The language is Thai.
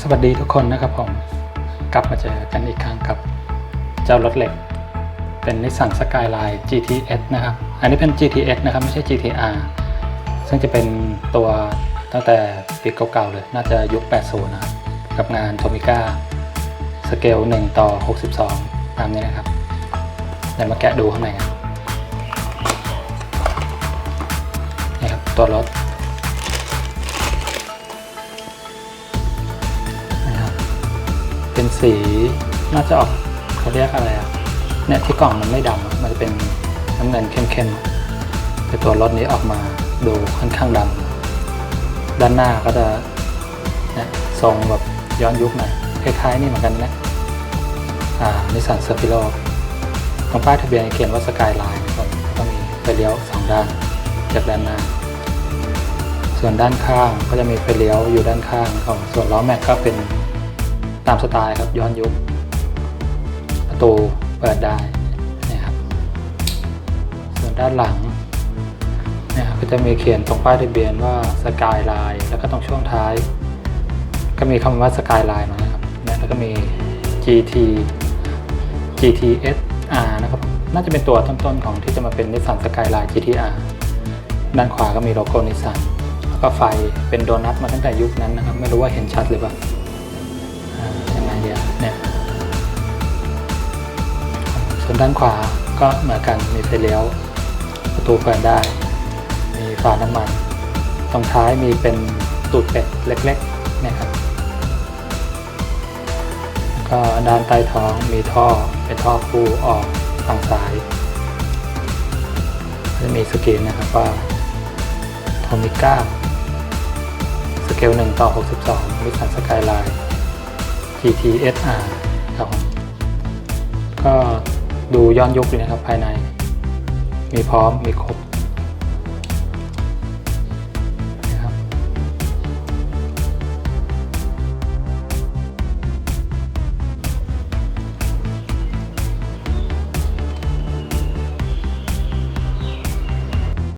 สวัสดีทุกคนนะครับผมกลับมาเจอกันอีกครั้งกับเจ้ารถเหล็ก เป็นนิสสันสกายไลน์ GTS นะครับ อันนี้เป็น GTS นะครับ ไม่ใช่ GTR ซึ่งจะเป็นตัวตั้งแต่ปีเก่าๆเลย น่าจะยุค 80 นะครับ กับงานโทมิก้าสเกล 1 ต่อ 62 ตามนี้นะครับ เดี๋ยวมาแกะดูข้างในกันนี่ครับตัวรถ เป็นสีน่าจะออกเขาเรียกอะไรอะเนี่ยที่กล่องมันไม่ดำมันจะเป็นน้ำเงินเข้มๆแต่ตัวรถนี้ออกมาดูค่อนข้างดำด้านหน้าก็จะเนี่ยทรงแบบย้อนยุคหน่อยคล้ายๆนี่เหมือนกันนะอ่านิสสันเซอร์ฟิโลตรงป้ายทะเบียนเขียนว่าสกายไลน์ครับก็มีไฟเลี้ยวสองด้านจากด้านหน้า ส่วนด้านข้างก็จะมีไฟเลี้ยวอยู่ด้านข้างของส่วนล้อแม็กก็เป็น ตามสไตล์ครับย้อนยุคประตูเปิดได้นะครับส่วนด้านหลังเนี่ยครับก็จะมีเขียนตรงป้ายทะเบียนว่าสกายไลน์แล้วก็ตรงช่วงท้าย ก็มีคำว่าสกายไลน์มานะครับเนี่ยแล้วก็มี GT GTS R นะครับน่าจะเป็นตัวต้นๆของที่จะมาเป็นนิสสันสกายไลน์ GTR ด้านขวาก็มีโลโก้นิสสันแล้วก็ไฟเป็นโดนัทมาตั้งแต่ยุคนั้นนะครับ ไม่รู้ว่าเห็นชัดหรือเปล่า อ่ายังไงเดียวเนี่ยส่วนด้านขวาก็เหมือนกันมีไฟเลี้ยว ประตูเปิดได้ มีฝาน้ำมัน ตรงท้ายมีเป็นตูดเป็ดเล็กๆนะครับก็ด้านใต้ท้องมีท่อเป็นท่อคู่ออกฝั่งซ้ายจะมีสกรีนนะครับว่าโทมิก้าสเกล1ต่อ 62มิสันสกายไลน์ GTSR ครับผมก็ดูย้อนยุคเลยนะครับภายใน มีพร้อมมีครบ